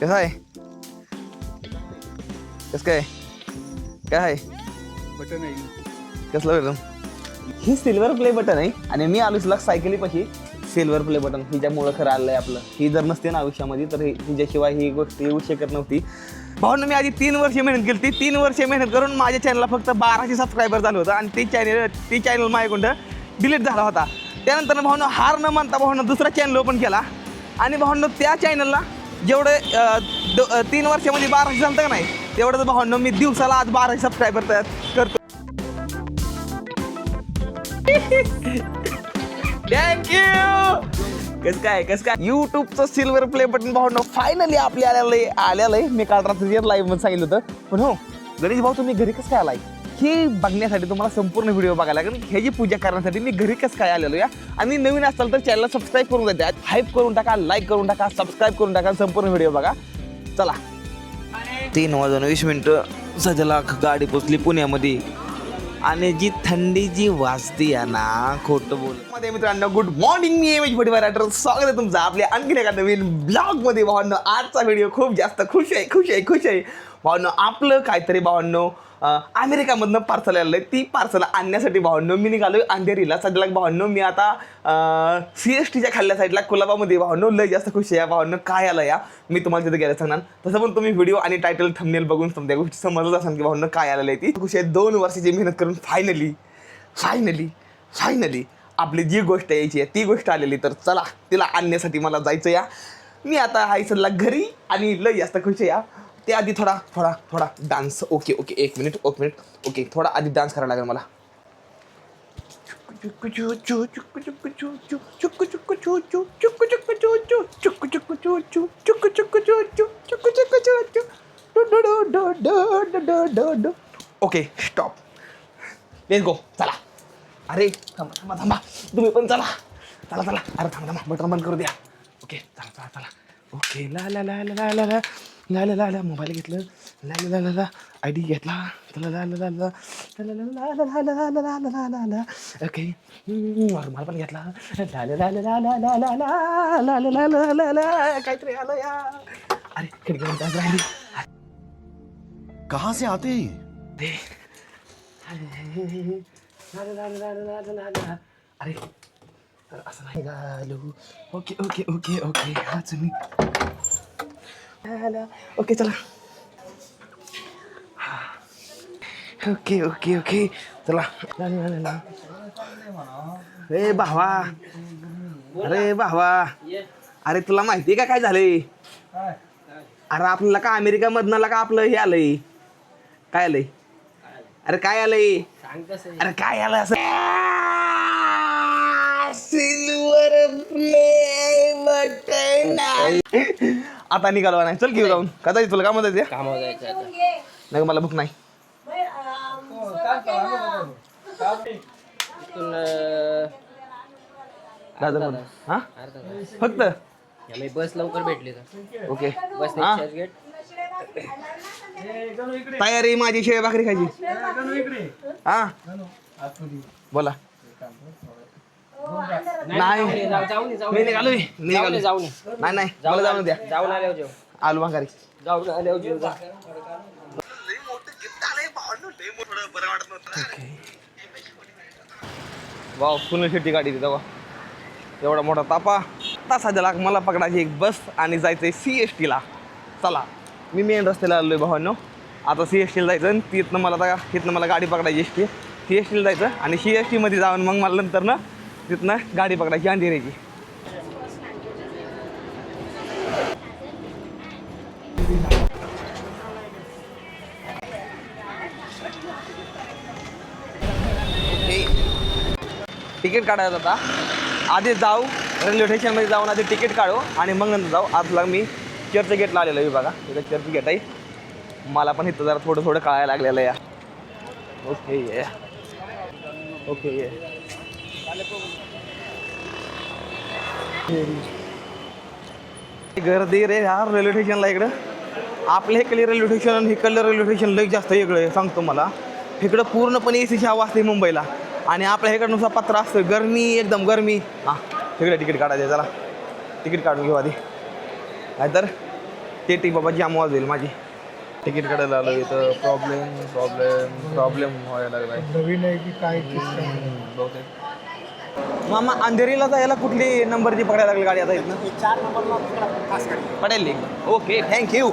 कसं आहे कसं काय काय आहे बटन आहे कसलं बटन ही सिल्वर प्ले बटन आहे. आणि मी आलो तुला सायकलीपाशी सिल्वर प्ले बटन हिच्यामुळं खरं आलं आहे आपलं. ही जर नसते ना आयुष्यामध्ये तर हिच्याशिवाय ही गोष्ट येऊ शकत नव्हती. भाऊन मी आधी तीन वर्ष मेहनत केली ती तीन वर्ष मेहनत करून माझ्या चॅनलला फक्त बाराशे सबस्क्रायबर झालं होतं. आणि ती चॅनल ती चॅनल माझ्याकडं डिलीट झाला होता. त्यानंतर भाऊनं हार न मानता भाऊनं दुसरा चॅनल ओपन केला. आणि भाऊनं त्या चॅनलला जेवढं अं, द- तीन वर्षामध्ये बाराशे झालं का नाही तेवढं भाऊनं मी दिवसाला आज बाराशे सबस्क्रायबर तयार करतो थँक्यू कस काय कस काय? युट्यूबचं सिल्वर प्ले बटन भाऊ फायनली आपल्या आलेलं आहे आलेलं. आहे मी काल रात्री लाईव्हमध्ये सांगितलं होतं. पण हो गणेश भाऊ तुम्ही घरी कसं काय आलाय? हे बघण्यासाठी तुम्हाला संपूर्ण व्हिडिओ बघायला लागेल. ह्याची पूजा करण्यासाठी मी घरी कसं काय आलेलो या? आणि नवीन असाल तर चॅनलला सबस्क्राईब करून द्या. हाईप करून टाका लाईक करून टाका सबस्क्राईब करून टाका संपूर्ण व्हिडिओ बघा. चला. तीन वाजून वीस मिनिटं सध्याला गाडी पोचली पुण्यामध्ये. आणि जी थंडी जी वाजती आहे ना खोटं बोल. मध्ये मित्रांनो गुड मॉर्निंग मी एम एच भटीवार स्वागत आहे तुमचं आपल्या आणखीन एका नवीन ब्लॉगमध्ये. भावांनो आजचा व्हिडिओ खूप जास्त खुश आहे खुश आहे खुश आहे. भावांनो आपलं काहीतरी भावांनो अमेरिकामधनं पार्सल आलेलं आहे. ती पार्सल आणण्यासाठी भावांनो मी निघालो अंधेरीला. सध्याला भावांनो मी आता सी एस टीच्या खाल्ल्या साईडला कुलाबामध्ये भावांनो लय जास्त खुश आहे या भावांनो काय आलं या? मी तुम्हाला तिथे गेलं सांगणार. तसं पण तुम्ही व्हिडिओ आणि टायटल थंबनेल बघून समजा गोष्टी समजत असाल की भावांनो काय आलेलं आहे ती. खुश आहे. दोन वर्षाची मेहनत करून फायनली फायनली फायनली आपली जी गोष्ट यायची आहे ती गोष्ट आलेली. तर चला तिला आणण्यासाठी मला जायचं या. मी आता हाय सल्ला घरी आणि लय जास्त खुश आहे ते आधी थोडा थोडा थोडा डान्स ओके ओके एक मिनिट एक मिनिट ओके थोडा आधी डान्स करायला लागेल मला. ओके स्टॉप लेट गो चला. अरे थांबा थांबा थांबा. तुम्ही पण चला. चला चला. अरे थांबा थांबा. बटन बंद करू द्या. ओके चला चला चला. ओके ला ला ला ला ला ला ला ला ला ला मोबाईल घेतलं ला ला ला ला ला आय डी घेतला ला ला ला ला ला ओके रुमाल पण घेतला ला ला ला ला ला ला ला ला ला ला ला ला काहीतरी आलं या अरे खिडकी राहिली कहाँ से आते हैं अरे अरे असं नाही. घालू ओके ओके ओके. ओके हाच मी. ओके चला. Okay okay okay. चला. ए भावा. अरे भावा. अरे तुला माहिती का काय झालंय? अरे आपल्याला का अमेरिकामधनं का आपलं हे आलंय? काय आलंय? अरे काय आलंय? अरे काय आलं असं? आता निघालो नाही. चल घेऊ जाऊन. का जायचं तुला का मदत आहे कामावर जायचं आता. नाही का मला भूक नाही. इथून अं, दादा पण हा? अर्धा तास. फक्त? बस लवकर भेटली तर. ओके. बस हा? तयारी माझी शेळ भाकरी खायची. हा? बोला. नाही. जाऊ- मी निघालो जाऊन ये. नाही नाही. मला जाऊन द्या. जाऊन आल्यावर जेव. आलू भाकरी जाऊन आल्यावर जेव जा. वाव सुनील शेट्टी गाडी ती तेव्हा एवढा मोठा तापा तासाच्या लाग मला पकडायची एक बस आणि जायचंय सी एस टीला चला मी मेन रस्त्याला आलोय भावांनो. आता सी एस टीला जायचं आणि तिथनं मला तिथनं मला गाडी पकडायची एस टी सी एस टीला जायचं आणि सी एस टीमध्ये जाऊन मग मला नंतर ना तिथनं गाडी पकडायची अंधेरीची तिकीट काढायचं आता. आधी जाऊ रेल्वे स्टेशनमध्ये जाऊन आधी तिकीट काढू आणि मग नंतर जाऊ आजला मी चर्च गेटला आलेलो आहे बघा. तिथं चर्च गेट आहे. मला पण इथं जरा थोडं थोडं कळायला लागलेलं आहे. ओके ये ओके ये गर्दी रे यार रेल्वे स्टेशनला इकडं. आपल्या इकडे रेल्वे स्टेशन आणि इकडलं रेल्वे स्टेशन लई जास्त आहे सांगतो मला. इकडं पूर्णपणे ए सीची हवा असते मुंबईला. आणि आपल्या इकडे नुसार पत्र असतं गरमी एकदम गरमी. हां तिकडे तिकीट काढायचं चला. तिकीट काढून घेऊ आधी. नाहीतर ते टी बाबा जाम वाजवेल माझी. तिकीट काढायला आलो इथं प्रॉब्लेम प्रॉब्लेम प्रॉब्लेम व्हायला लागलाय. नवीन आहे की काय मामा अंधेरीला जायला कुठली नंबरची पकडायला लागली गाडी आता इथनं? चार नंबरला पडेल ओके थँक्यू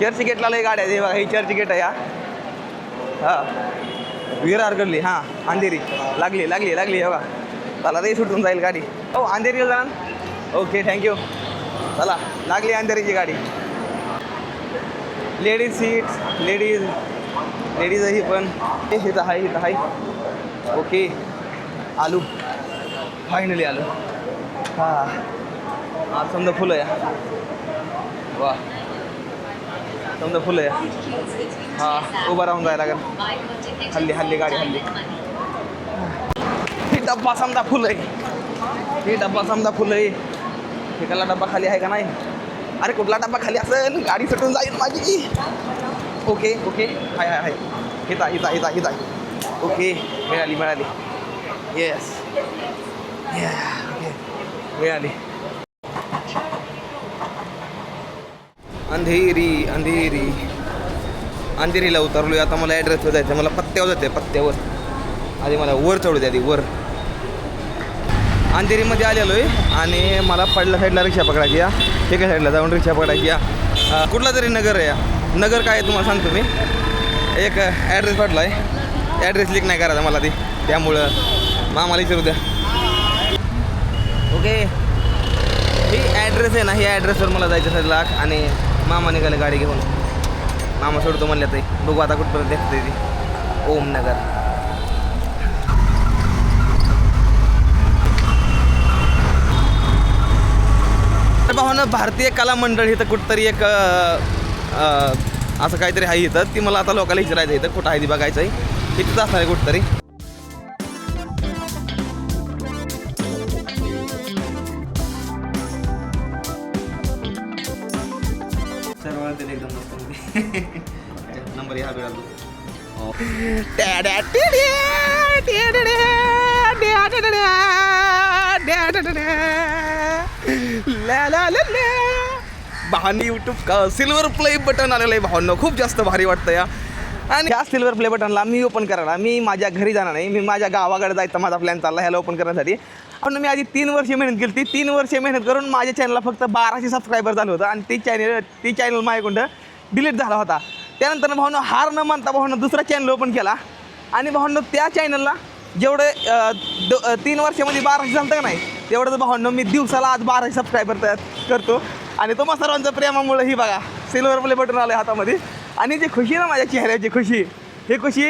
चर्च गेटला लय गाड्या आहे बघा ही चर्च गेट आहे हा. हां. विरार गल्ली हां. अंधेरी. लागली लागली लागली हे बघा. चला रे सुटून जाईल गाडी. हो अंधेरीला जाणार? ओके थँक्यू चला लागली अंधेरीची गाडी. लेडीज सीट्स लेडीज लेडीज ही पण. हे इथं आहे इथं आहे. ओके आलू. फायनली आलो. हां. आज समजा फुलं या. वा. समजा फुलं या. हां उभं राहून जायला लागेल. हल्ली हल्ली गाडी हल्ली. ही डब्बा समजा फुलं आहे. ही डब्बा समजा फुलं आहे. एकाला डब्बा खाली आहे का नाही? अरे कुठला डब्बा खाली असेल? गाडी सुटून जाईल माझी. Okay okay hi hi hi. Hita Hita Hita हिता ओके मिळाली मिळाली. येस मिळाली अंधेरी अंधेरी. अंधेरीला उतरलो आता मला ॲड्रेसवर जायचं मला पत्त्यावर जाते पत्त्यावर. आधी मला वर चढू द्या आधी वर. अंधेरीमध्ये आलेलो आहे आणि मला पडल्या साईडला रिक्षा पकडायची या. एका साईडला जाऊन रिक्षा पकडायची या. कुठला तरी नगर आहे या. नगर काय आहे तुम्हाला सांगतो मी. एक ॲड्रेस पडला आहे ॲड्रेस लिक नाही करायचा मला ती त्यामुळं मामाला विचारू द्या. ओके. ही ॲड्रेस आहे ना ही ॲड्रेसवर मला जायचं असेल लाख आणि मामा निघाले गाडी घेऊन. मामा सोडतो म्हणल्या ते बघू आता कुठपर्यंत देखते ती. ओमनगर तर भावानं भारतीय कला मंडळ इथं कुठंतरी एक असं काहीतरी आहे इथं. ती मला आता लोकांना विचारायचं आहे इथं. कुठं आहे ती बघायचं आहे तिथंच असणार आहे कुठंतरी. भावानी युट्यूब सिल्वर प्ले बटन आलेलं आहे भावांनो. खूप जास्त भारी वाटतं या. आणि ह्या सिल्वर प्ले बटनला मी ओपन करायला मी माझ्या घरी जाणार नाही. मी माझ्या गावाकडे जायचं. माझा प्लॅन चालला ह्याला ओपन करण्यासाठी. पण मी आधी तीन वर्ष मेहनत केली ती तीन वर्ष मेहनत करून माझ्या चॅनलला फक्त बाराशे सबस्क्रायबर झालं होतं. आणि ती चॅनल ती चॅनल माझ्याकडं डिलीट झाला होता. त्यानंतर भावनं हार न मानता भावनं दुसरा चॅनल ओपन केला. आणि भावनं त्या चॅनलला जेवढं द- तीन वर्षामध्ये बाराशे झालं का नाही तेवढंच भावनं मी दिवसाला आज बाराशे सबस्क्रायबर तयार करतो. आणि तुम्हा सर्वांचं प्रेमामुळे ही बघा सिल्वर प्ले बटन आलं आहे हातामध्ये. आणि जी खुशी ना माझ्या चेहऱ्याची खुशी ही खुशी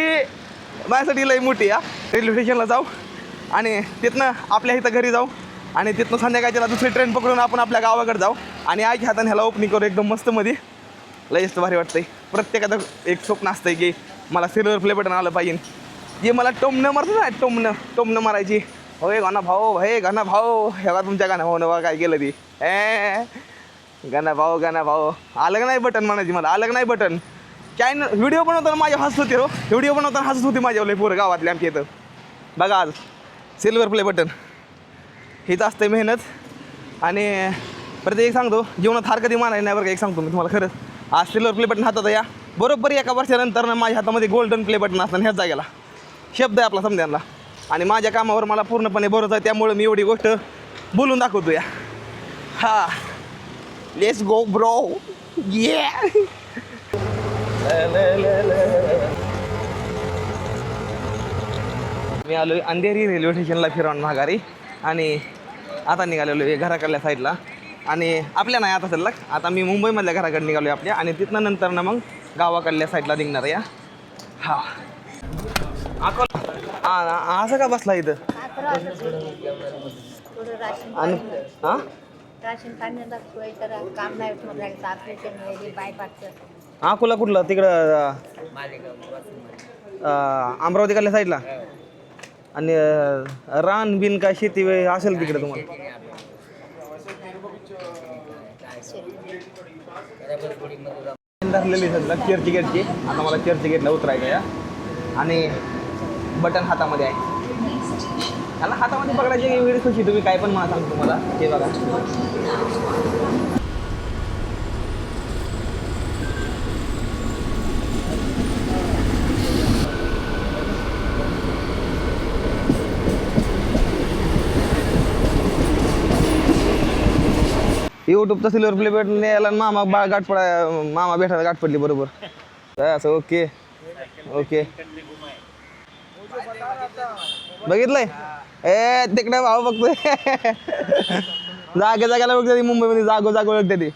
माझ्यासाठी लई मोठी आहे रेल्वे स्टेशनला जाऊ आणि तिथनं आपल्या इथं घरी जाऊ आणि तिथनं संध्याकाळच्याला दुसरी ट्रेन पकडून आपण आपल्या गावाकडे जाऊ. आणि आईच्या हाताने ह्याला ओपनिंग करू एकदम मस्तमध्ये लयच जास्त भारी वाटतंय. प्रत्येकाचं एक स्वप्न असतंय की मला सिल्वर प्ले बटन आलं पाहिजे. जे मला टोमणं मारतं ना टोमणं टोमणं मारायची. होय गाणा भाऊ हे गाणा भाऊ. हे बा तुमच्या गाणं भाऊ बघा काय केलं ती. ए गाणा भाऊ गाणा भाऊ. आलं का नाही बटन म्हणायची मला? आलं का नाही बटन काय व्हिडिओ बनवताना माझ्या हसत होते हो. व्हिडिओ बनवताना हसत होती माझ्या लय पोरं गावातले आमच्या इथं. बघा आज सिल्वर प्ले बटन हीच असते मेहनत. आणि परत एक सांगतो जीवनात हार कधी मानायला नाही बरं का? एक सांगतो मी तुम्हाला खरंच आज सिल्वर प्ले बटन हातात या. बरोबर एका वर्षानंतर ना माझ्या हातामध्ये गोल्डन प्ले बटन असताना ह्याच जागेला. शब्द आहे आपला समजायला आणि माझ्या कामावर मला पूर्णपणे भरोसा आहे त्यामुळे मी एवढी गोष्ट बोलून दाखवतो या. हा. लेट्स गो ब्रो ये मी आलो आहे अंधेरी रेल्वे स्टेशनला फिरवून माघारी. आणि आता निघालेलो आहे घराकडल्या साईडला आणि आपल्या नाही आता सल्लग आता मी मुंबईमधल्या घराकडे निघालो आहे आपल्या आणि तिथनं नंतर ना मग गावाकडल्या साईडला निघणार आहे हा. अकोला. हा हा, असं का बसला इथं? थोडं राशन आणि हां राशन काम नाही वगैरे बायपासचं अकोला कुठलं? तिकडं अमरावतीकडल्या साईडला आणि अं, रान बिन काय शेती असेल तिकडे तुम्हाला? धरलेली सध्या चर्ची गेटची आता मला चर्ची गेटला उतरायचं या आणि बटन हातामध्ये आहे. त्याला हातामध्ये पकडायची वेळ खुशी तुम्ही काय पण मला सांगतो तुम्हाला. हे बघा. युट्यूबचा सिल्वर प्ले बटन याला मामा बा गाठ पडा मामा भेटायला गाठ पडली बरोबर. काय असं ओके ओके बघितलंय? ए तिकडे भाऊ बघतोय. जागे जागेला बघते ती मुंबईमध्ये जागो जागो ओळखते ती.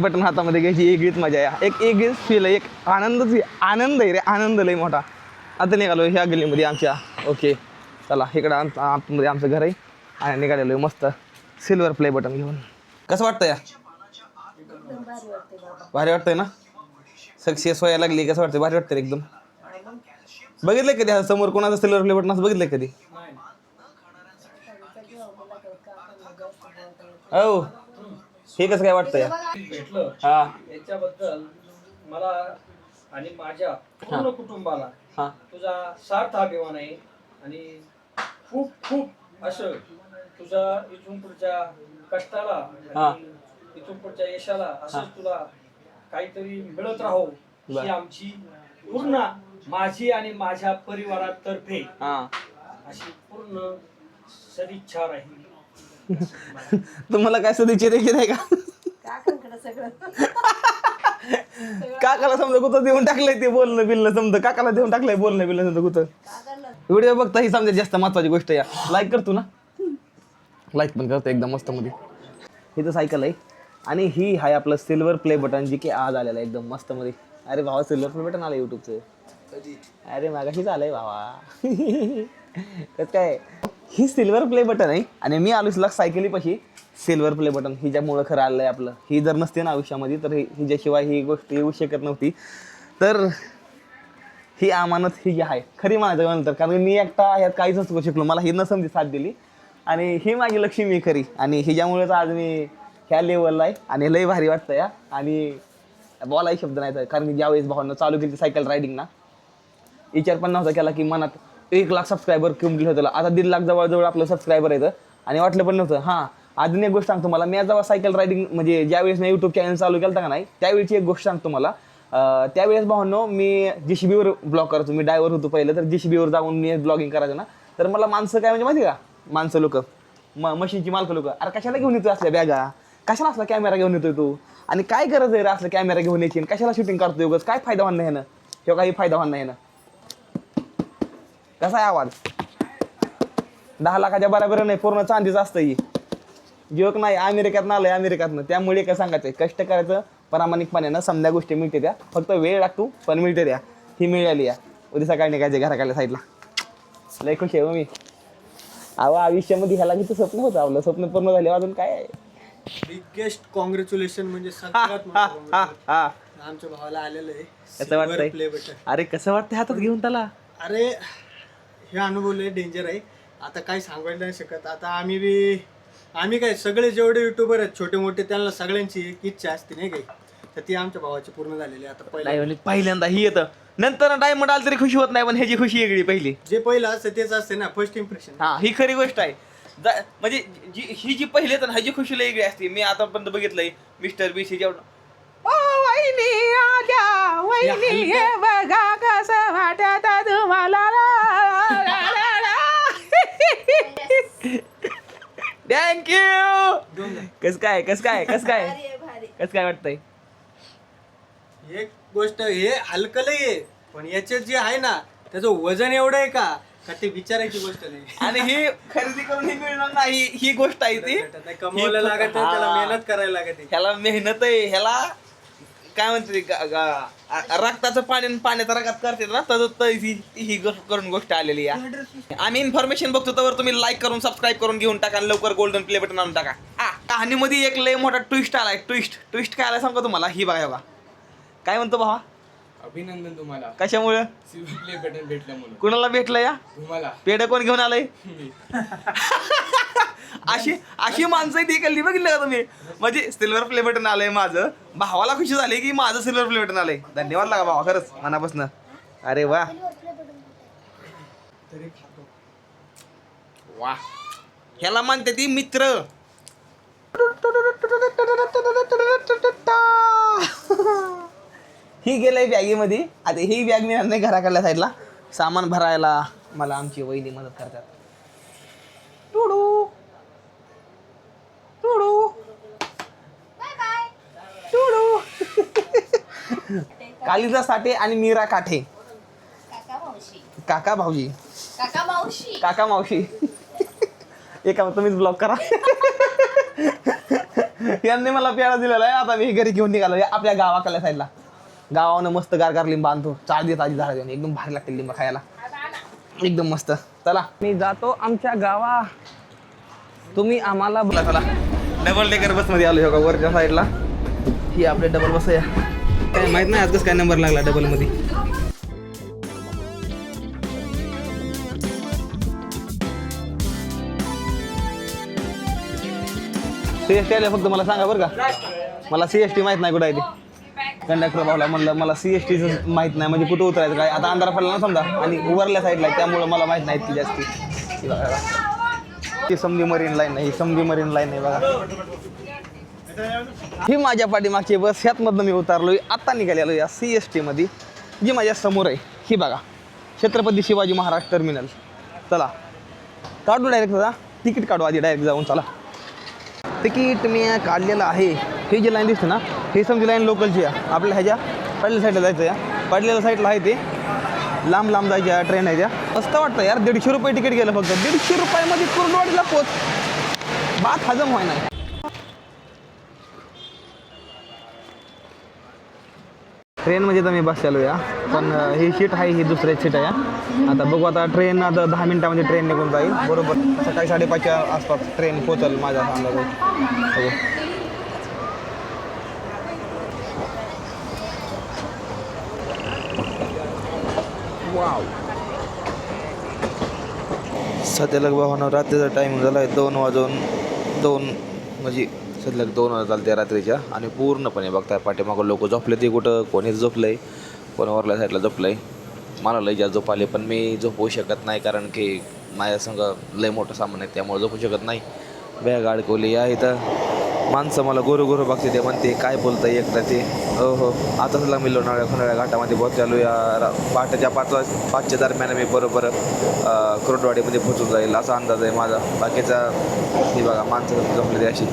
बटन हातामध्ये घ्यायची एकच मजा आहे एक एकवीच फील आहे एक आनंदच आनंद आहे रे आनंद लय मोठा. आता निघालो ह्या गल्लीमध्ये आमच्या. ओके चला इकडं आमचं आतमध्ये आमचं घर आहे. आणि निघालेलो आहे मस्त. सिल्वर प्ले बटन घेऊन. कसं वाटतं या भारी वाटतंय ना? सक्सेस व्हायला लागली कसं वाटतंय? भारी वाटतंय एकदम. बघितलंय कधी? हा समोर कोणाचं सिल्वर प्ले बटन असं बघितलंय कधी? हो हे कसं काय वाटतंय? भेटलं. हा. याच्याबद्दल मला आणि माझ्या पूर्ण कुटुंबाला हा. तुझा सार्थ अभिमान आहे आणि खूप खूप असं तुझा इथून पुढच्या कष्टाला हा. आणि इथून पुढच्या यशाला असंच तुला काहीतरी मिळत राहो बर. ही आमची पूर्ण माझी आणि माझ्या परिवारातर्फे हा. अशी पूर्ण सदिच्छा राहील. तुम्हाला काय सदिच्छा द्यायची नाही का? काकांकडे सगळं. काकाला समजा कुठं देऊन टाकलंय ते बोलणं बिलणं समजा. काकाला देऊन टाकलंय बोलणं बिलणं समजा कुठं. काकांना व्हिडिओ बघता ही समजा जास्त महत्वाची गोष्ट या लाईक करतो ना. लाईक पण करतो एकदम मस्त मध्ये ही तर सायकल आहे. आणि ही आहे आपलं सिल्वर प्ले बटन जी की आज आलेलं आहे एकदम मस्त मध्ये अरे भावा सिल्वर प्ले बटन आलं युट्यूबचं अरे मागाशीच आलंय भावा. कसं काय? ही सिल्वर प्ले बटन आहे आणि मी आलो सायकली सायकलीपाशी सिल्वर प्ले बटन हिच्यामुळं खरं आलं आहे आपलं. ही जर नसते ना आयुष्यामध्ये तर हिच्याशिवाय ही गोष्ट येऊ शकत नव्हती. तर ही अमानत ही आहे खरी म्हणायचं नंतर कारण मी एकटा ह्यात काहीच नसतो शिकलो. मला ही न समजी साथ दिली. आणि ही माझी लक्ष्मी खरी. आणि हिच्यामुळेच आज मी ह्या लेवलला आहे. आणि लय भारी वाटतं या आणि बोलाही शब्द नाही तर. कारण की ज्यावेळेस भावांना चालू केली सायकल रायडिंग ना विचार पण नव्हता केला की मनात एक लाख सबस्क्रायबर कंप्लीट होतं आता दीड लाख जवळजवळ आपलं सबस्क्रायबर येतं आणि वाटलं पण नव्हतं हां. अजून एक गोष्ट सांगतो मला मी जेव्हा सायकल रायडिंग म्हणजे ज्यावेळेस मी यूट्यूब चॅनल चालू केलं का नाही त्यावेळीची एक गोष्ट सांगतो मला त्यावेळेस भावांनो मी जी सी बीवर ब्लॉग करायचो मी डायव्हर होतो पहिलं तर जी सी बीवर जाऊन मी ब्लॉगिंग करायचं ना. तर मला माणसं काय म्हणजे माहिती का? माणसं लोक. म मशीनची मालक लोक. अरे कशाला घेऊन येतो असल्या बॅगा? कशाला असला कॅमेरा घेऊन येतोय तू? आणि काय गरज आहे रे असलं कॅमेरा घेऊन यायची? आणि कशाला शूटिंग करतोय उगाच? काय फायदा होणार नाही ना किंवा काही फायदा होणार नाही ना कसा आहे आवाज? दहा लाखाच्या बरोबर नाही पूर्ण चांदीच असतं ही. जोक नाही अमेरिकात आलंय अमेरिकातनं. त्यामुळे काय सांगायचं कष्ट करायचं प्रामाणिकपणानं समजा गोष्टी मिळते त्या. फक्त वेळ लागतो पण मिळते त्या. ही मिळाली या. उद्या सकाळी निघायचे घराकडल्या साईडला लय खुश आहे हो मी. अहो आयुष्यामध्ये ह्याला किती स्वप्न होतं आपलं स्वप्न पूर्ण झाले अजून काय आहे? बिगेस्ट कॉंग्रॅच्युलेशन म्हणजे सगळ्यात मोठं हा congratulations. हा आमच्या भावाला आलेलं आहे. कसं Silver वाटतंय? play button. अरे कसं वाटतंय हातात घेऊन त्याला? अरे हे अनुभव लय डेंजर आहे. आता काही सांगायला नाही शकत. आता आम्ही बी आम्ही काय सगळे जेवढे युट्यूबर आहेत छोटे मोठे त्यांना सगळ्यांची एक इच्छा असते नाही काही तर ती आमच्या भावाची पूर्ण झालेली आहे. आता नाही म्हणजे पहिल्यांदा ही येतं. नंतर डायमंड आलं तरी खुशी होत नाही पण ह्याची खुशी वेगळी पहिली. जे पहिलं असतं तेच असते ना फर्स्ट इम्प्रेशन हा ही खरी गोष्ट आहे. जा- म्हणजे जी ही जी पहिले तर ह्याची खुशी लई वेगळी असते. मी आतापर्यंत बघितलंय मिस्टर बी सी जेवढं ओ वहिनी आल्या वहिनी हे बघा कसं वाटत तुम्हाला. थँक्यू कस काय कस काय कस काय? भारी आहे, भारी. कस काय वाटतंय? एक गोष्ट हे हलकं लय आहे पण याच्यात जे आहे ना त्याचं वजन एवढं आहे का? का ते विचारायची गोष्ट नाही. आणि ही खरेदी करून ही मिळणार नाही ही गोष्ट आहे ती. कमवायला लागत आहे, त्याला मेहनत करायला लागत. ह्याला मेहनत आहे ह्याला काय म्हणते ते, ग- ग- आ- रक्ताचं पाणी आणि पाण्याचा रगात करते ना तसं तर ही ही गोष्ट करून गोष्ट आलेली आहे. आम्ही इन्फॉर्मेशन बघतो तर तुम्ही लाईक करून सबस्क्राईब करून घेऊन टाका आणि लवकर गोल्डन प्ले बटन आणून टाका. कहाणीमध्ये एक लय मोठा ट्विस्ट आलाय ट्विस्ट ट्विस्ट काय आलाय सांगतो तुम्हाला? ही बघा हे बघा. काय म्हणतो भावा? अभिनंदन तुम्हाला. कशामुळं? सिल्वर प्ले बटन भेटलं म्हणून. कुणाला भेटलं या? तुम्हाला. पेढ कोण घेऊन आलंय? अशी अशी माणसं ती कल्ली बघितलं का तुम्ही? म्हणजे सिल्वर प्ले बटन आलंय माझं. भावाला खुशी झाली की माझं सिल्वर प्ले बटन आलंय. धन्यवाद लागा भावा खरंच मनापासून. अरे वा. तरी खातो. वा. ह्याला म्हणते ती मित्र. ही गेलंय बॅगेमध्ये. आता ही बॅग मी नाही घराकडल्या साईडला. सामान भरायला मला आमची वहिनी मदत करतात. टुडू. टुडू. टुडू. कालिदा साठे आणि मीरा काठे. काका भाऊजी. काका मावशी. काका मावशी. एका तुम्हीच ब्लॉक करा. यांनी मला प्याला दिलेला आहे. आता मी घरी घेऊन निघालो आपल्या गावाकडल्या साईडला. गावानं मस्त गारगार लिंब आणतो. चार दिवस आधी झाड घेऊन एकदम भारी लागते लिंब खायला. एकदम मस्त. चला. मी जातो आमच्या गावा. तुम्ही आम्हाला बोला चला डबल डेकर बसमध्ये आलो हो का वरच्या साईडला ही आपले डबल बस या काय माहीत नाही आज कसं काय नंबर लागला डबलमध्ये. सी एस टी आले फक्त मला सांगा बरं का. मला सी एस टी माहीत नाही कुठं आहे ते. कंडक्टर भाऊला म्हणलं मला सी एस टीचं माहीत नाही म्हणजे कुठं उतरायचं काय? आता अंधारा पडला ना समजा आणि उभारल्या साईडला त्यामुळं मला माहीत नाही ती जास्ती. ती बघा, समधी मरीन लाईन आहे ही समधी मरीन लाईन आहे बघा. ही माझ्या पाठीमागची बस ह्यातमधनं मी उतारलो आत्ता निघालेलो या सी एस टीमध्ये जी माझ्यासमोर आहे ही बघा. छत्रपती शिवाजी महाराज टर्मिनल चला. काढू डायरेक्ट दादा. तिकीट काढू आधी डायरेक्ट जाऊन चला. तिकीट मी काढलेलं आहे. ही जी लाईन दिसते ना ही समजी लाईन लोकलची आहे. आपल्या ह्याच्या पडलेल्या साईडला जायचं या पडलेल्या साईडला आहे ते. लांब लांब जायच्या ट्रेन आहे त्या. मस्त वाटतं यार दीडशे रुपये तिकीट गेलं फक्त. दीडशे रुपयामध्ये कुर्डवाडीला पोच. बात हजम व्हायना ट्रेनमध्ये तर मी बसलेलो या पण ही सीट आहे ही दुसऱ्या सीट आहे. आता बघू आता ट्रेन आता दहा मिनिटामध्ये ट्रेन निघून जाईल. बरोबर. सकाळी साडेपाचच्या आसपास ट्रेन पोचल माझ्या अंदाज. वाव सध्याला भावानं रात्रीचा टाईम झाला आहे दोन वाजून दोन म्हणजे सध्या दोन वाजता चालते रात्रीच्या. आणि पूर्णपणे बघताय पाठीमागं लोक झोपले ते कुठं कोणी झोपलंय? कोण वरल्या साईडला झोपलंय? मला लय जास्त झोप आले पण मी झोपवू शकत नाही कारण की माझ्या संग लय मोठं सामान आहे त्यामुळे झोपू शकत नाही. बॅग अडकवली आहे तर माणसं मला गोरू गोरू बघते ते म्हणते काय बोलताय एकदा ते? हो हो. आता सुद्धा मी लोणावळ्या खोनाळ्या घाटामध्ये पोहोचलो या पहाटेच्या पाच वाज पाचच्या दरम्यान मी बरोबर कुरडवाडीमध्ये कुरुंदवाडीमध्ये पोहोचून जाईल असा अंदाज आहे माझा. बाकीचा ही बघा माणसं जमलेली अशी.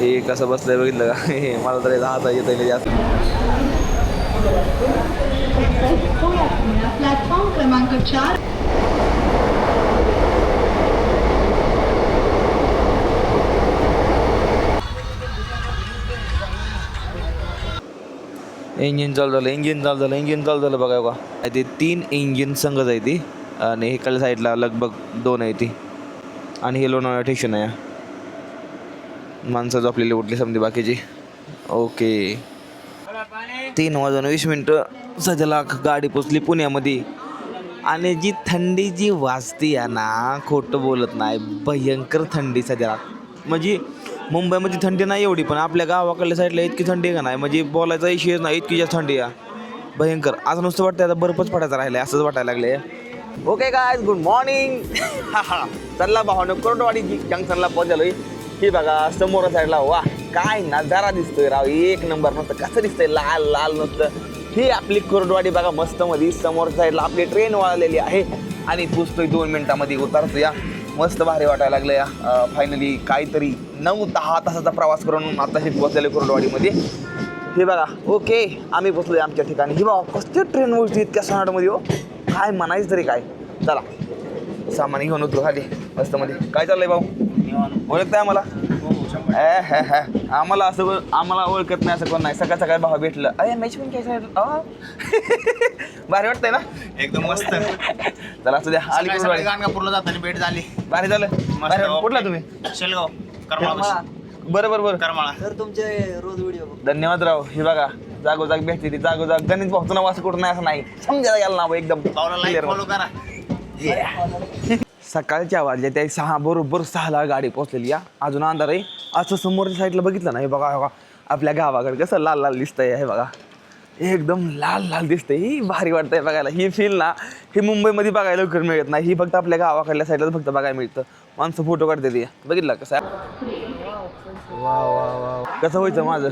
हे कसं बसलंय बघितलं का? हे मला तरी राहता येत नाही जास्त. प्लॅटफॉर्म क्रमांक चार. इंजिन चालू झालं इंजिन चालू झालं इंजिन चालू झालं बघा बघा. ते तीन इंजिन संगत आहे ती. आणि इकडल्या साईडला लगभग दोन आहे ती. आणि हे लोणावळा स्टेशन आहे. माणसं झोपलेली उठली समजे बाकीची. ओके. तीन वाजून वीस मिनटं. सध्याला गाडी पोचली पुण्यामध्ये. आणि जी थंडी जी वाजती आहे ना खोटं बोलत नाही भयंकर थंडी सध्याला म्हणजे मुंबईमध्ये थंडी नाही एवढी पण आपल्या गावाकडल्या साईडला इतकी थंडी का नाही? म्हणजे बोलायचा इशूच नाही इतकी जास्त थंडी आहे. भयंकर. आज नुसतं वाटतं आता बर्फच पडायचा राहिला असंच वाटायला लागले ओके काय गुड मॉर्निंग चला भावानं कोरडवाडी जंक्शनला पोहोचलोय. ही बघा समोर साईडला वा काय नजारा दिसतोय राव. एक नंबर मस्त कसं दिसतंय? लाल लाल नुसतं ही आपली कोरडवाडी बघा मस्त मध्ये समोर साईडला आपली ट्रेन वाळलेली आहे. आणि पुसतोय दोन मिनिटामध्ये उतरतो या. मस्त भारी वाटायला लागलं या. फायनली काहीतरी नऊ दहा तासाचा प्रवास करून आता हे पोहोचलेले कोरडवाडीमध्ये. हे बघा ओके आम्ही पोचलोय आमच्या ठिकाणी. ही बाबा कसली ट्रेन उलटी इतक्या सोनाटमध्ये हो. काय म्हणायचं तरी काय? चला. सामान घेऊन होतो खाली मस्त मध्ये काय चाललंय भाऊ? ओळखताय आम्हाला? हे, हे. आम्हाला असं आम्हाला ओळखत नाही असं कोण नाही. सकाळ सकाळी भाऊ भेटलं. अरे मॅच पण घ्यायचं भारी वाटतंय ना? एकदम मस्त. चला असू द्या. आली गाणगापूरला जाताना भेट झाली. भारी झालं. कुठला तुम्ही? शेलगाव बरं बरं बरं. करमाळा. तर तुमचे रोज व्हिडिओ धन्यवाद राव. हे बघा जागोजाग भेटते ती. जागोजाग गणित भाऊ तुला वाचं कुठं नाही असं नाही. समजायला गेलं ना एकदम. फॉलो करा. सकाळच्या वाजल्या त्या सहा बरोबर सहाला गाडी पोहोचलेली या अजून अंधार आहे. असं समोरच्या साईडला बघितलं ना हे बघा बघा. आपल्या गावाकडे कसं लाल लाल दिसतंय हे बघा. एकदम लाल लाल दिसते ही भारी वाटतंय बघायला. ही फील ना ही मुंबईमध्ये बघायला लवकर मिळत नाही. ही फक्त आपल्या गावाकडल्या साईडला फक्त बघायला मिळतं. माणसं फोटो काढते ती. बघितलं कसं? वा वा वा कसं व्हायचं माझं?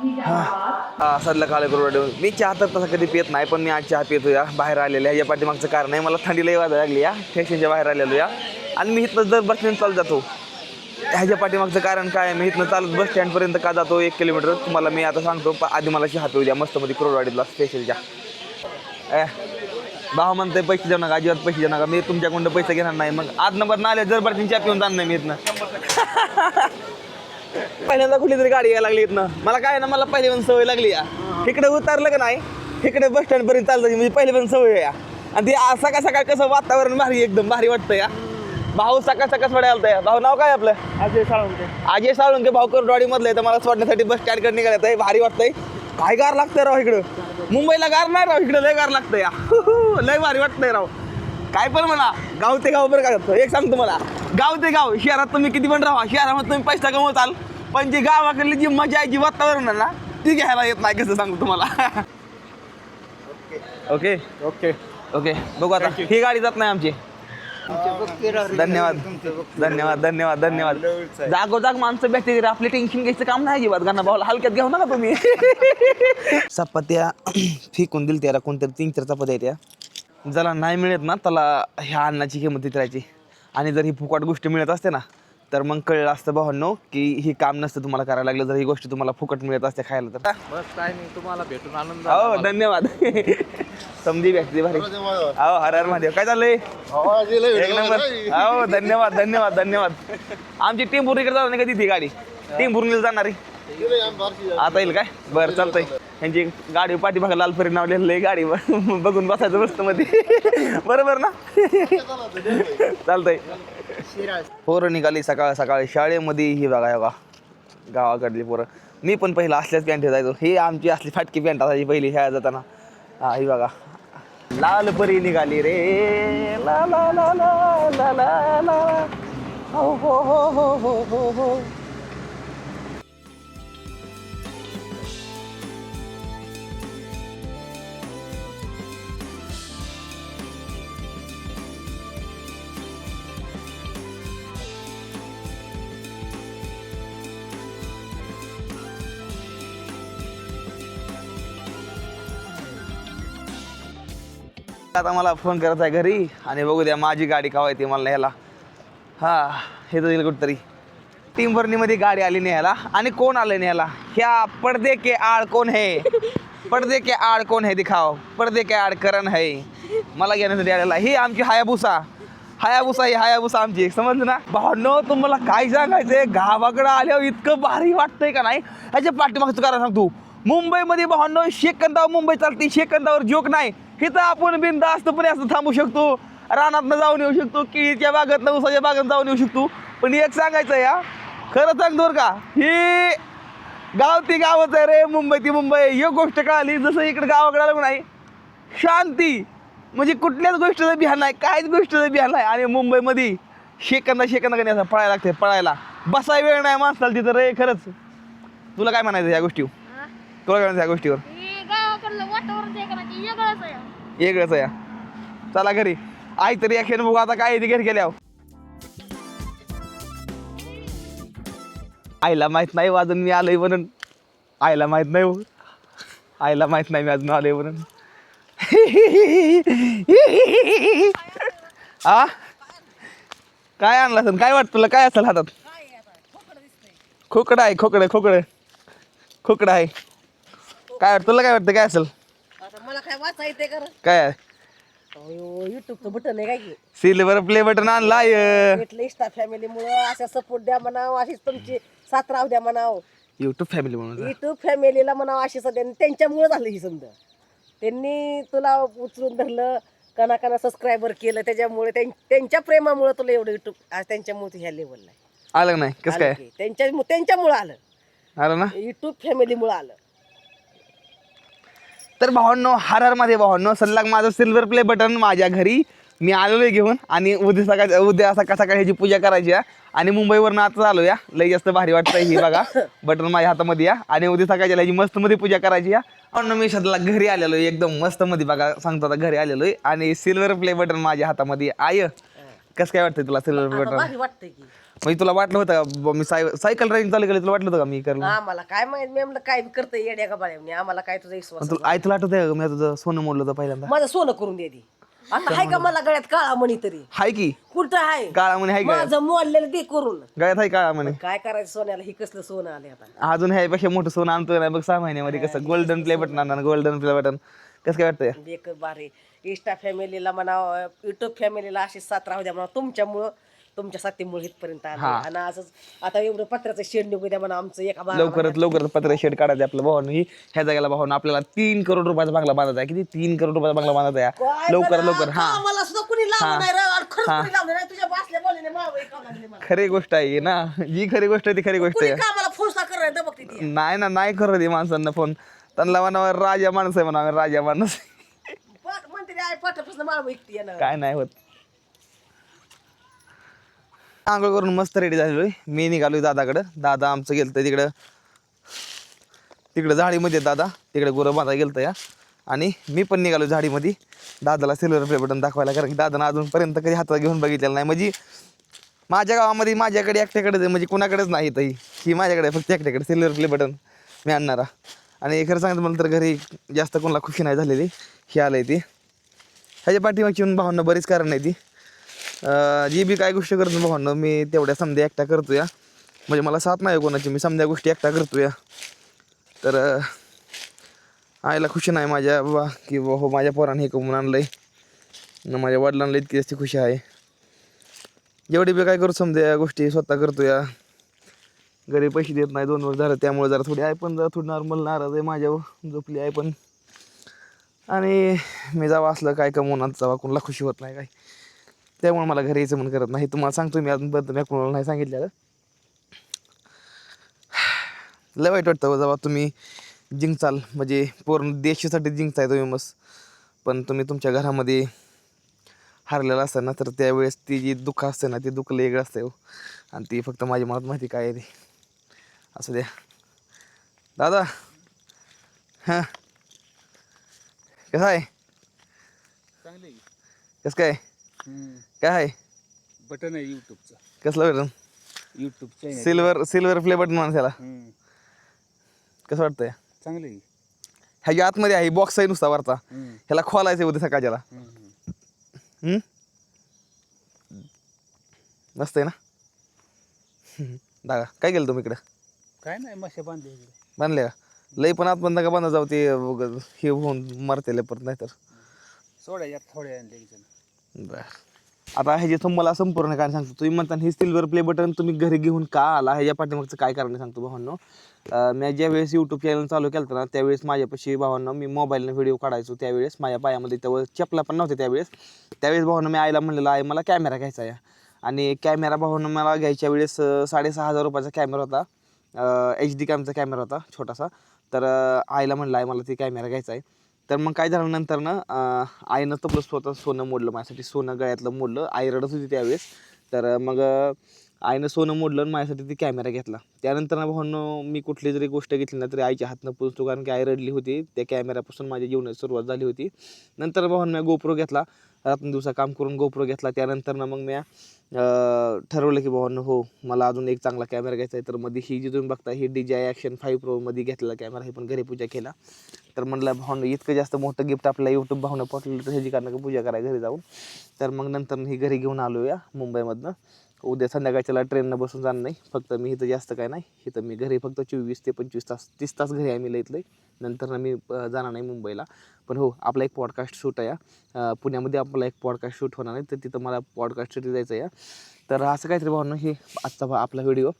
हां सध्या काळे करू मी चहा तर तसा कधी पित नाही पण मी आज चहा पितो या बाहेर आलेले आहे. या पाठीमागचं कारण आहे मला थंडीला वाजायला लागली या स्टेशनच्या बाहेर आलेलो या आणि मी इथनं जर बसने चालत जातो. ह्याच्या पाठीमागचं कारण काय मी इथनं चालत बस स्टँडपर्यंत का जातो एक किलोमीटर? तुम्हाला मी आता सांगतो आधी मला चहा पिऊ द्या मस्तमध्ये कुरोडवाडीतला स्पेशलच्या ए भाव म्हणते पैसे देऊ नका अजिबात पैसे देऊ नका. मी तुमच्याकडून पैसे घेणार नाही. मग आज नंबर ना आले जर बरं चहा पिऊन जाणार नाही मी इथनं. पहिल्यांदा कुठली तरी गाडी यायला लागली इथनं. मला काय ना मला पहिल्यापासून सवय लागली या. इकडे उतरलं का नाही इकडे बस स्टँड पर्यंत चालतं म्हणजे पहिल्यापासून सवय आहे या. आणि ते सकाळ सकाळ कसं वातावरण भारी एकदम भारी वाटतं या. भाऊ सकाळ सकाळ सोडायला आलता भाऊ नाव काय आपलं? अजय साळुंके. अजय साळुंके भाऊ करडवाडी मधलं आहे तर मला सोडण्यासाठी बस स्टँडकडे निघायचं आहे भारी वाटतंय. काय गार लागतंय राव इकडं. मुंबईला गार नाही राव इकडं लय गार लागतंय या. लय भारी वाटतंय राव. काय पण म्हणा गाव ते गाव बरं काय एक सांगतो मला. गाव ते गाव शहरात तुम्ही किती पण राहा शहरामध्ये तुम्ही पैसा कमवताल पण जी गावाकडली जी मजा आहे जी वातावरण आहे ना ती घ्यायला येत नाही कसं सांगतो तुम्हाला. ओके ओके ओके बघू आता. ही गाडी जात नाही आमची. धन्यवाद. धन्यवाद धन्यवाद धन्यवाद. जागोजाग माणसं भेटते रे. आपले टेन्शन घ्यायचं काम नाही अजिबात. गाणं भाऊला हलक्यात घेऊ नका तुम्ही. चपात्या फेकून दिल त्याला कोणतरी तीन चार चपात्या त्या ज्याला नाही मिळत ना त्याला ह्या अन्नाची किंमत राहायची. आणि जर ही फुकट गोष्ट मिळत असते ना तर मग कळलं असतं भावांनो की ही काम नसतं तुम्हाला करायला लागलं. जर ही गोष्ट तुम्हाला फुकट मिळत असते खायला तर. बस काय नाही तुम्हाला भेटून आनंद हो धन्यवाद. समजी भेटते भारी. हो हर हर महादेव. काय चाललंय? एक नंबर. हो धन्यवाद धन्यवाद धन्यवाद. आमची टीम पूर्णीकडे जाणार नाही का तिथे गाडी. टीम पूर्णीला जाणारी आता येईल काय? बरं चालतंय. यांची गाडी पाठीमागे लालपरी नाव लिहिलं आहे गाडी बघून बसायचं मस्त मध्ये. बरोबर ना? चालतंय. पोरं निघाली सकाळ सकाळी शाळेमध्ये. ही बघा बघा. गावाकडली पोरं. मी पण पहिला असल्याच पॅन्ट जायचो. ही आमची असली फाटकी पॅन्ट असायची पहिली शाळेत जाताना. हा ही बघा. लाल परी निघाली रे. ला ला ला ला ला ला ला. हो हो हो हो हो हो. आता मला फोन करत आहे घरी आणि बघू द्या माझी गाडी कावा येते मला न्यायला. हा हे तर येईल कुठतरी. टिंबर्नीमध्ये गाडी आली न्यायला आणि कोण आलं न्यायला? ह्या पडदे के आड कोण हे? पडदे के आड कोण हे दिखाव पडदे के आड करण है. मला घेण्यासाठी आलेला ही आमची हायाबुसा. हायाबुसा ही हायाबुसा आमची समजलं ना? भावनो तुम्हाला काय सांगायचंय? गावाकडं आल्यावर इतकं भारी वाटतंय का नाही? ह्याच्या पाठीमागचं कारण सांगतो मुंबईमध्ये भावनो शेकंदावर मुंबई चालते. शेकंदावर जोक नाही. इथं आपण बिनधास्तपणे असं थांबू शकतो. रानातनं जाऊन येऊ शकतो केळीच्या बागातनं उसाच्या बागात जाऊन येऊ शकतो. पण एक सांगायचं या खरं सांगतो का ही गाव ती गावच आहे रे मुंबई ती मुंबई. एक गोष्ट कळाली जसं इकडे गावाकडे आलं नाही शांती म्हणजे कुठल्याच गोष्टीचं बिहान नाही काहीच गोष्टीचं बिहान नाही. आणि मुंबईमध्ये शेकंदा शेकंदा कधी असं पळायला लागते पळायला. बसाय वेळ नाही माणसाला तिथं रे खरंच. तुला काय म्हणायचं या गोष्टीवर? तुला काय म्हणायचं या गोष्टीवर? वेगळंच आहे. या. चला घरी. आई तरी अखेर बघू आता काय येते ते घरी गेल्यावर. आईला माहीत नाही हो अजून मी आलोय म्हणून. आईला माहीत नाही हो. आईला माहीत नाही मी अजून आलोय म्हणून. आ? काय आणलं असेल काय वाटतं तुला? काय असेल हातात? खोकडं आहे खोकडं खोकडं. खोकडं आहे. काय वाटतं? तुला काय वाटतं? काय असेल? मला काय वाचा येते कर काय आहे युट्यूबचं बटन आहे काय की? सिल्वर प्ले बटन भेटलं इष्टा फॅमिली मुळे अशा सपोर्ट द्या म्हणाव अशीच तुमची साथ राहू द्या म्हणाव. युट्यूब फॅमिली म्हणून युट्यूब फॅमिलीला म्हणावं अशी सध्या त्यांच्यामुळे झालं ही समजा. त्यांनी तुला उचलून धरलं कना कना सबस्क्रायबर केलं त्याच्यामुळे त्यां- त्यांच्या प्रेमामुळे तुला एवढं युट्यूब आज त्यांच्यामुळे तू ह्या लेवलला आलं नाही? कसं काय? त्यांच्या त्यांच्यामुळे आलं. आलं ना? युट्यूब फॅमिलीमुळे आलं. तर भावांनो हर हरमध्ये भावांनो सल्लाग माझं सिल्वर प्ले बटन माझ्या घरी. मी आलेलो आहे घेऊन आणि उद्या सकाळ उद्या सकाळ सकाळी ह्याची पूजा करायची आहे. आणि मुंबईवरनं आता आलो या लई जास्त भारी वाटतंय ही बघा. बटन माझ्या हातामध्ये या आणि उद्या सकाळच्या ह्याची मस्त मध्ये पूजा करायची या म्हणून मी शतला घरी आलेलो आहे. एकदम मस्त मध्ये बघा सांगतो आता घरी आलेलो आहे. आणि सिल्वर प्ले बटन माझ्या हातामध्ये आहे. आय कसं काय वाटतंय तुला सिल्वर प्ले बटन वाटतंय की. म्हणजे तुला वाटलं होतं का मी साय सायकल ड्रायव्हिंग चालू केली तुला वाटलं होतं का मी करणं आम्हाला काय माहीत मी म्हणलं काय करतंय येड्या का बाळ्या आम्हाला काय तुझा विश्वास तुला आई तुला आठवतंय का मी तुझं सोनं मोडलं होतं पहिल्यांदा? माझं सोनं करून दे दी आता हाय का मला गळ्यात काळा मणी तरी? हाय की? कुठं आहे काळा म्हणे हाय का? माझं मोडलेलं ते करून. गळ्यात हाय काळा म्हणे काय करायचं सोन्याला? ही कसलं सोनं आले आता? अजून ह्यापेक्षा मोठं सोनं आणतोय ना बघ सहा महिन्यामध्ये कसं गोल्डन प्ले बटन आणणार गोल्डन प्ले बटन कसं काय वाटतंय? एक बारे. इन्स्टा फॅमिलीला म्हणा युट्यूब फॅमिलीला अशी साथ राहू द्या म्हणा तुमच्यामुळं तुमच्या साथीमुळे इथपर्यंत आले आणि असंच आता एवढं पत्राचं शेड निघू द्या म्हणा आमचं एका बारा लवकरच लवकरच पत्र शेड काढायचं आपलं भावानं ही ह्या जागेला भावानं आपल्याला तीन करोड रुपयाचा बांगला बांधायचा आहे. किती? तीन करोड रुपयाचा बांगला बांधायचा आहे. लवकर लवकर हा. मला सुद्धा कुणी लावलं नाही रे. आणि खरंच कुणी लावलं नाही. तुझ्या बासल्या बोलले मावं एक काम लागले मला. खरी गोष्ट आहे ही ना. जी खरी गोष्ट आहे ती खरी गोष्ट कुणी आहे. का मला नाही ना नाही करू दे माणसांना फोन. त्यांना म्हणावं राजा माणूस आहे म्हणावं राजा माणूस पाठ म्हणते रे, आई पाठापासून माळ ऐकते येणं काय नाही होत. आंघोळ करून मस्त रेडी झालेलो आहे. मी निघालो दादाकडं. दादा आमचं गेलतं तिकडं. तिकडं झाडीमध्ये दादा. तिकडे गुरं बांधा गेलतं या. आणि मी पण निघालो झाडीमध्ये. दादाला सिल्वर प्ले बटन दाखवायला कारण की दादानं अजूनपर्यंत कधी हातात घेऊन बघितलेलं नाही. म्हणजे माझ्या गावामध्ये माझ्याकडे एकट्याकडे आहे. म्हणजे कुणाकडेच नाही तही की माझ्याकडे फक्त एकट्याकडे सिल्वर प्ले बटन मी आणणारा. आणि खरं सांगत म्हणलं तर घरी जास्त कोणाला खुशी नाही झालेली. हे आलं आहे ती. ह्याच्या पाठीमागची येऊन भावांना बरीच कारण नाही ती. जी बी काय गोष्ट करतो भावांना मी तेवढ्या समध्या एकटा करतो या म्हणजे मला साथ नाही कोणाची मी समध्या गोष्टी एकटा करतो या तर आईला खुशी नाही माझ्या बाबा की हो माझ्या पोराने हे कमवून आणलंय. न माझ्या वडिलांना इतकी जास्ती खुशी आहे. जेवढी बी काय करू समजा या गोष्टी स्वतः करतो या घरी पैसे देत नाही दोन वर्ष झालं त्यामुळे जरा थोडी आहे पण जरा थोडी नॉर्मल नाराज आहे माझ्यावर झोपली आहे पण. आणि मी जावं असलं काय कमवून जावा कोणाला खुशी होत नाही काय. त्यामुळे मला घरी यायचं म्हणून करत नाही. तुम्हाला सांगतो मी अजून बद्दल मी कोणाला नाही सांगितलेलं. लय वाईट वाटतं हो जेव्हा तुम्ही जिंकचाल म्हणजे पूर्ण देशासाठी जिंकताय तुम्ही मस्त. पण तुम्ही तुमच्या घरामध्ये हारलेला असतं ना तर त्यावेळेस ती जी दुःख असते ना ते दुःख वेगळं असतं हो. आणि ती फक्त माझ्या मनात माहिती काय आहे ते. असू द्या. दादा. हां. कसं आहे? कसं काय? काय? आहे बटन आहे युट्यूबचं. कसलं button? YouTube channel silver silver play button माणसाला कसं वाटतंय? चांगले ह्याच्या आतमध्ये आहे बॉक्स आहे नुसता वरचा. ह्याला खोलायचं उद्या सकाळच्याला? मस्त आहे ना. दादा काय केलं तुम्ही इकडं? काय नाही मासे बांधले बांधले का? लई पण आतमध्ये नका बांधा जाऊ ते हे होऊन मरतेले परत नाही तर सोडा यात थोड्या बर. आता ह्याचे तुम्हाला संपूर्ण काय सांगतो तुम्ही म्हणता हे सिल्वर प्ले बटन तुम्ही घरी घेऊन का आला? ह्याच्या पाठीमागचं काय कारण आहे सांगतो भावांनो? अं, मी ज्या वेळेस यूट्यूब चॅनल चालू केलं ना त्यावेळेस माझ्यापाशी भावांनो मी मोबाईलनं व्हिडिओ काढायचो त्यावेळेस. माझ्या पायामध्ये तेव्हा चपला पण नव्हते त्यावेळेस. त्यावेळेस भावांनो मी आईला म्हणलेलं आहे मला कॅमेरा घ्यायचा आहे. आणि कॅमेरा भावांनो मला घ्यायच्या वेळेस अं, साडेसहा हजार रुपयाचा कॅमेरा होता. एच डी कॅमचा कॅमेरा होता छोटासा. तर अं, आईला म्हणलं आहे मला ती कॅमेरा घ्यायचा आहे. तर मग काय झालं नंतर ना आईनं तबलं स्वतः सोनं मोडलं माझ्यासाठी सोनं गळ्यातलं मोडलं. आई रडत होती त्यावेळेस. तर मग आईनं सोनं मोडलं आणि माझ्यासाठी ती कॅमेरा घेतला. त्यानंतर ना भाऊन मी कुठली जरी गोष्ट घेतली ना तरी आईच्या हातनं पोचतो कारण की आई रडली होती. त्या कॅमेऱ्यापासून माझ्या जीवनाची सुरुवात झाली होती. नंतर भाऊन मी गोप्रो घेतला. रात्रंदिवसा काम करून गोप्रो घेतला. त्यानंतर ना मग मी ठरवलं की भावांनो हो मला अजून एक चांगला कॅमेरा घ्यायचा आहे. तर मध्ये ही जी तुम्ही बघता ही डी जे ॲक्शन फाईव्ह प्रोमध्ये घेतलेला कॅमेरा हे पण घरी पूजा केला. तर म्हणलं भावनं इतकं जास्त मोठं गिफ्ट आपल्या यूट्यूब भावनं पटलं तर ह्याची कारण पूजा करायला घरी जाऊन? तर मग नंतर ही घरी घेऊन आलो या मुंबईमधनं. उद्या संध्याकाळच्याला ट्रेननं बसून जाणार नाही. फक्त मी इथं जास्त काय नाही. इथं मी घरी फक्त चोवीस ते पंचवीस तास तीस तास घरी आहे मी लईत नंतर मी जाणार नाही मुंबईला. पण हो आपला एक पॉडकास्ट शूट आहे या पुण्यामध्ये आपला एक पॉडकास्ट शूट होणार नाही तर तिथं मला पॉडकास्टसाठी जायचं आहे तर असं काहीतरी भावनं हे आजचा भा- आपला व्हिडिओ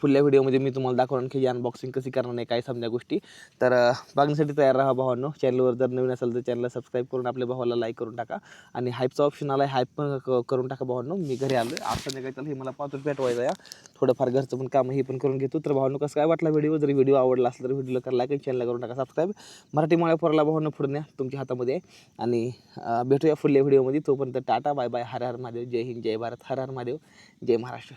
पुढल्या व्हिडिओमध्ये मी तुम्हाला दाखवणार की अनबॉक्सिंग कशी करणार नाही काय समजा गोष्टी. तर बघण्यासाठी तयार राहा भावांनो. चॅनलवर जर नवीन असेल तर चॅनलला सबस्क्राईब करून आपल्या भावाला लाईक करून टाका. आणि हाईपचा ऑप्शन आला आहे हाईप पण क- करून टाका भावांनो. मी घरी आलो आहे आज संध्याकाळी हे मला पाच रुपये आठवायचं या थोडंफार घरचं पण काम हे पण करून घेतो. तर भावांनो कसं काय वाटला व्हिडिओ जर व्हिडिओ आवडला असेल तर व्हिडिओला करा लाईक चॅनलला करून टाका. सबस्क्राईब मराठी मला पोराला भावांनो पुढे न्या तुमच्या हातामध्ये. आहे आणि भेटूया पुढल्या व्हिडिओमध्ये तोपर्यंत टाटा बाय बाय हर हर महादेव. जय हिंद जय भारत. हर हर महादेव. जय महाराष्ट्र.